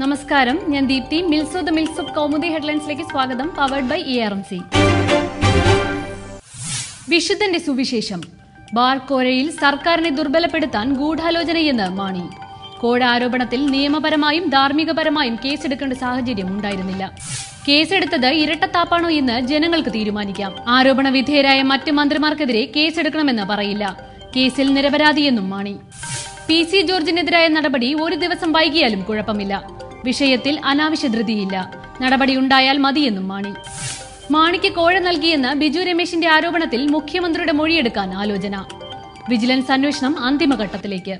നമസ്കാരം. ഞാൻ Deepti. Mills the mills of Kaumudi ഹെഡ്ലൈൻസിലേക്ക് സ്വാഗതം powered by E R M C വിശുദ്ധന്റെ സുവിശേഷം. ബാർ കോഴയിൽ സർക്കാരിനെ ദുർബലപ്പെടുത്താൻ ഗൂഢാലോചനയെന്ന് മാണി. കോഴ ആരോപണത്തിൽ നിയമപരമായും ധാർമ്മികപരമായും കേസെടുക്കേണ്ട സാഹചര്യം ഉണ്ടായിരുന്നില്ല. കേസെടുത്തത് ഇരട്ടത്താപ്പാണോ എന്ന് ജനങ്ങൾക്ക് തീരുമാനിക്കാം. ആരോപണ വിധേയരായ മറ്റ് മന്ത്രിമാർക്കെതിരെ കേസെടുക്കണമെന്ന് പറയില്ല. കേസിൽ നിരപരാധിയെന്നും മാണി. പി സി ജോർജിനെതിരായ നടപടി ഒരു ദിവസം വൈകിയാലും കുഴപ്പമില്ല. വിഷയത്തിൽ അനാവശ്യ ധൃതിയില്ല നടപടിയുണ്ടായാൽ മതിയെന്നും മാണി. മാണിക്ക് കോഴ നൽകിയെന്ന് ബിജു രമേശിന്റെ ആരോപണത്തിൽ മുഖ്യമന്ത്രിയുടെ മൊഴിയെടുക്കാൻ ആലോചന. വിജിലൻസ് അന്വേഷണം അന്തിമഘട്ടത്തിലേക്ക്.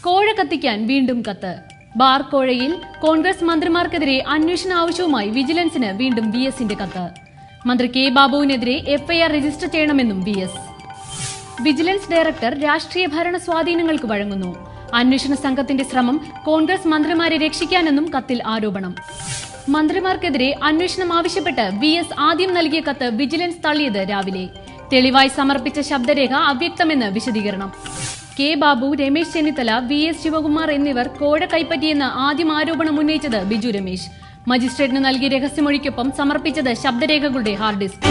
കോഴ കത്തിക്കാൻ വീണ്ടും കത്ത്. ബാർ കോഴയിൽ കോൺഗ്രസ് മന്ത്രിമാർക്കെതിരെ അന്വേഷണ ആവശ്യവുമായി വിജിലൻസിന് വീണ്ടും വി എസിന്റെ കത്ത്. മന്ത്രി കെ ബാബുവിനെതിരെ എഫ്ഐആർ രജിസ്റ്റർ ചെയ്യണമെന്നും വി എസ്. വിജിലൻസ് ഡയറക്ടർ രാഷ്ട്രീയ ഭരണ സ്വാധീനങ്ങൾക്ക് വഴങ്ങുന്നു. അന്വേഷണ സംഘത്തിന്റെ ശ്രമം കോൺഗ്രസ് മന്ത്രിമാരെ രക്ഷിക്കാനെന്നും കത്തിൽ ആരോപണം. മന്ത്രിമാർക്കെതിരെ അന്വേഷണം ആവശ്യപ്പെട്ട് വി എസ് ആദ്യം നൽകിയ കത്ത് വിജിലൻസ് തള്ളിയത് രാവിലെ. തെളിവായി സമർപ്പിച്ച ശബ്ദരേഖ അവ്യക്തമെന്ന് വിശദീകരണം. K Babu Ramesh Chennithala V S Sivakumar എന്നിവർ കോഴ കൈപ്പറ്റിയെന്ന് ആദ്യം ആരോപണം ഉന്നയിച്ചത് ബിജു രമേശ്. മജിസ്ട്രേറ്റിന് നൽകിയ രഹസ്യമൊഴിക്കൊപ്പം സമർപ്പിച്ചത് ശബ്ദരേഖകളുടെ ഹാർഡ് ഡിസ്ക്.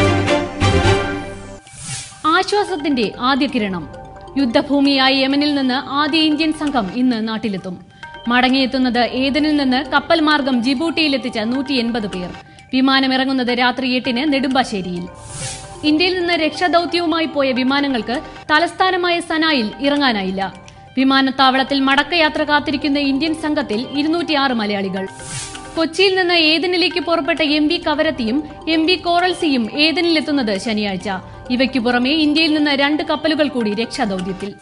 ആശ്വാസത്തിന്റെ ആദ്യ കിരണം. യുദ്ധഭൂമിയായ യമനിൽ നിന്ന് ആദ്യ ഇന്ത്യൻ സംഘം ഇന്ന് നാട്ടിലെത്തും. മടങ്ങിയെത്തുന്നത് ഏതനിൽ നിന്ന് കപ്പൽ മാർഗം ജിബൂട്ടിയിലെത്തിച്ച നൂറ്റി എൺപത് പേർ. വിമാനമിറങ്ങുന്നത് രാത്രി എട്ടിന് നെടുമ്പാശ്ശേരിയിൽ. ഇന്ത്യയിൽ നിന്ന് രക്ഷാദൌത്യവുമായി പോയ വിമാനങ്ങൾക്ക് തലസ്ഥാനമായ സനായിൽ ഇറങ്ങാനായില്ല. വിമാനത്താവളത്തിൽ മടക്കയാത്ര കാത്തിരിക്കുന്ന ഇന്ത്യൻ സംഘത്തിൽ ഇരുന്നൂറ്റിയാറ് മലയാളികൾ. കൊച്ചിയിൽ നിന്ന് ഏതനിലേക്ക് പുറപ്പെട്ട എം വി കവരത്തിയും എം വി കോറൽസിയും ഏതനിലെത്തുന്നത് ശനിയാഴ്ച. ഇവയ്ക്കു പുറമെ ഇന്ത്യയിൽ നിന്ന് രണ്ട് കപ്പലുകൾ കൂടി രക്ഷാദൌത്യത്തിൽ.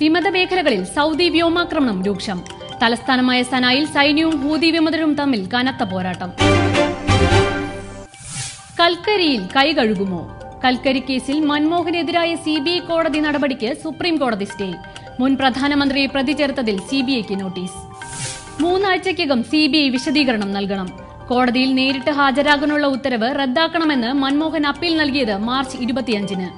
വിമത മേഖലകളിൽ സൗദി വ്യോമാക്രമണം രൂക്ഷം. തലസ്ഥാനമായ സനായിൽ സൈന്യവും ഹൂതി വിമതരും തമ്മിൽ കനത്ത പോരാട്ടം. കൽക്കരിയിൽ കൈകഴുകുമോ കൽക്കരി കേസിൽ മൻമോഹനെതിരായ സി ബി ഐ കോടതി നടപടിക്ക് സുപ്രീം കോടതി സ്റ്റേ. മുൻ പ്രധാനമന്ത്രിയെ പ്രതി ചേർത്തതിൽ സി ബി ഐക്ക് നോട്ടീസ്. മൂന്നാഴ്ചയ്ക്കകം സി ബി ഐ വിശദീകരണം നൽകണം. കോടതിയിൽ നേരിട്ട് ഹാജരാകാനുള്ള ഉത്തരവ് റദ്ദാക്കണമെന്ന് മൻമോഹൻ അപ്പീൽ നൽകിയത് മാർച്ച് ഇരുപത്തിയഞ്ചിന്.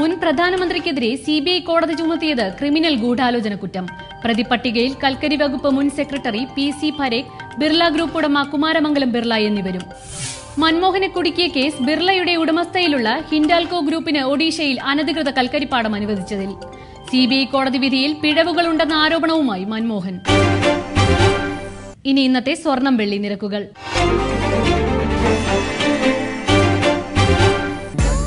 മുൻ പ്രധാനമന്ത്രിക്കെതിരെ സി ബി ഐ കോടതി ചുമത്തിയത് ക്രിമിനൽ ഗൂഢാലോചന കുറ്റം. പ്രതിപട്ടികയിൽ കൽക്കരി വകുപ്പ് മുൻ secretary P C Parekh Birla group ഉടമ കുമാരമംഗലം ബിർള എന്നിവരും. മൻമോഹനെ കുടുക്കിയ കേസ് ബിർളയുടെ ഉടമസ്ഥയിലുള്ള ഹിൻഡാൽകോ ഗ്രൂപ്പിന് ഒഡീഷയിൽ അനധികൃത കൽക്കരിപ്പാടം അനുവദിച്ചതിൽ. സിബിഐ കോടതി വിധിയിൽ പിഴവുകളുണ്ടെന്ന ആരോപണവുമായി മൻമോഹൻ. ഇനി ഇന്നത്തെ സ്വർണം വെള്ളി നിരക്കുകൾ.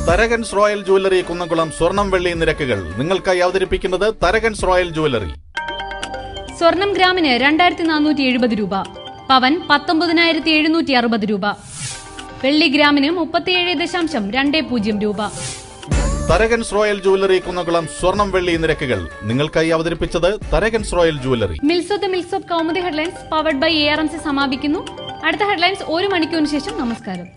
തരകൻസ് റോയൽ ജുവല്ലറി കുന്നംകുളം സ്വർണം വെള്ളി നിരക്കുകൾ. നിങ്ങൾക്കായി അവതരിപ്പിക്കുന്നത് തരകൻസ് റോയൽ ജുവല്ലറി. സ്വർണം ഗ്രാമിന് രണ്ടായിരത്തി നാനൂറ്റി എഴുപത് രൂപ. പവൻ പത്തൊമ്പതിനായിരത്തി എഴുന്നൂറ്റി അറുപത് രൂപ. വെള്ളി ഗ്രാമിന് മുപ്പത്തിയേഴ് ദശാംശം രണ്ട് പൂജ്യം രൂപ. തരകൻസ് റോയൽ ജുവലറി കുന്നകുളം സ്വർണം വെള്ളി നിരക്കുകൾ നിങ്ങൾക്കായി അവതരിപ്പിച്ചത് Tharakans royal jewellery മിൽസോത്ത് the Kaumudi headlines powered by A R M C സമാപിക്കുന്നു. അടുത്ത ഹെഡ്ലൈൻസ് ഒരു മണിക്കൂറിന് ശേഷം നമസ്കാരം.